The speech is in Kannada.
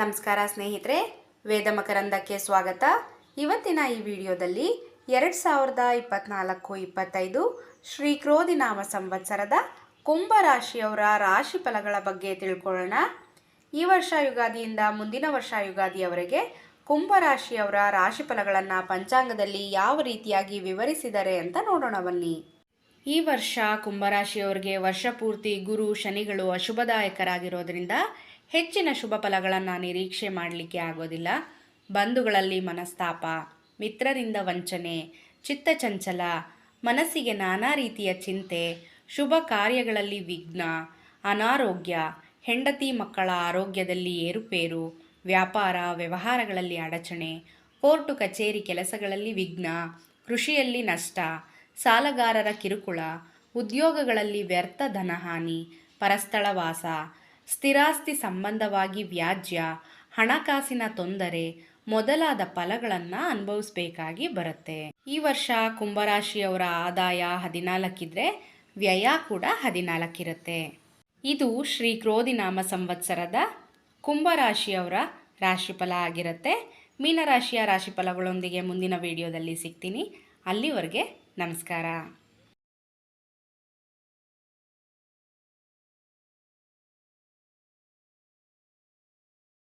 ನಮಸ್ಕಾರ ಸ್ನೇಹಿತರೆ, ವೇದ ಮಕರಂದಕ್ಕೆ ಸ್ವಾಗತ. ಇವತ್ತಿನ ಈ ವಿಡಿಯೋದಲ್ಲಿ ಎರಡು ಸಾವಿರದ ಇಪ್ಪತ್ನಾಲ್ಕು ಇಪ್ಪತ್ತೈದು ಶ್ರೀ ಕ್ರೋಧಿನಾಮ ಸಂವತ್ಸರದ ಕುಂಭ ರಾಶಿಯವರ ರಾಶಿ ಫಲಗಳ ಬಗ್ಗೆ ತಿಳ್ಕೊಳ್ಳೋಣ. ಈ ವರ್ಷ ಯುಗಾದಿಯಿಂದ ಮುಂದಿನ ವರ್ಷ ಯುಗಾದಿಯವರೆಗೆ ಕುಂಭ ರಾಶಿಯವರ ರಾಶಿ ಫಲಗಳನ್ನು ಪಂಚಾಂಗದಲ್ಲಿ ಯಾವ ರೀತಿಯಾಗಿ ವಿವರಿಸಿದರೆ ಅಂತ ನೋಡೋಣ ಬನ್ನಿ. ಈ ವರ್ಷ ಕುಂಭರಾಶಿಯವರಿಗೆ ವರ್ಷ ಪೂರ್ತಿ ಗುರು ಶನಿಗಳು ಅಶುಭದಾಯಕರಾಗಿರೋದ್ರಿಂದ ಹೆಚ್ಚಿನ ಶುಭ ಫಲಗಳನ್ನು ನಿರೀಕ್ಷೆ ಮಾಡಲಿಕ್ಕೆ ಆಗೋದಿಲ್ಲ. ಬಂಧುಗಳಲ್ಲಿ ಮನಸ್ತಾಪ, ಮಿತ್ರರಿಂದ ವಂಚನೆ ಚಿತ್ತಚಂಚಲ ಮನಸ್ಸಿಗೆ ನಾನಾ ರೀತಿಯ ಚಿಂತೆ, ಶುಭ ಕಾರ್ಯಗಳಲ್ಲಿ ವಿಘ್ನ, ಅನಾರೋಗ್ಯ, ಹೆಂಡತಿ ಮಕ್ಕಳ ಆರೋಗ್ಯದಲ್ಲಿ ಏರುಪೇರು, ವ್ಯಾಪಾರ, ವ್ಯವಹಾರಗಳಲ್ಲಿ ಅಡಚಣೆ, ಕೋರ್ಟು ಕಚೇರಿ ಕೆಲಸಗಳಲ್ಲಿ ವಿಘ್ನ, ಕೃಷಿಯಲ್ಲಿ ನಷ್ಟ ಸಾಲಗಾರರ ಕಿರುಕುಳ, ಉದ್ಯೋಗಗಳಲ್ಲಿ ವ್ಯರ್ಥ ಧನಹಾನಿ ಪರಸ್ಥಳವಾಸ ಸ್ಥಿರಾಸ್ತಿ ಸಂಬಂಧವಾಗಿ ವ್ಯಾಜ್ಯ, ಹಣಕಾಸಿನ ತೊಂದರೆ ಮೊದಲಾದ ಫಲಗಳನ್ನು ಅನುಭವಿಸಬೇಕಾಗಿ ಬರುತ್ತೆ. ಈ ವರ್ಷ ಕುಂಭರಾಶಿಯವರ ಆದಾಯ ಹದಿನಾಲ್ಕಿದ್ರೆ ವ್ಯಯ ಕೂಡ ಹದಿನಾಲ್ಕಿರುತ್ತೆ. ಇದು ಶ್ರೀ ಕ್ರೋಧಿನಾಮ ಸಂವತ್ಸರದ ಕುಂಭರಾಶಿಯವರ ರಾಶಿಫಲ ಆಗಿರುತ್ತೆ. ಮೀನರಾಶಿಯ ರಾಶಿಫಲಗಳೊಂದಿಗೆ ಮುಂದಿನ ವಿಡಿಯೋದಲ್ಲಿ ಸಿಗ್ತೀನಿ. ಅಲ್ಲಿವರೆಗೆ ನಮಸ್ಕಾರ.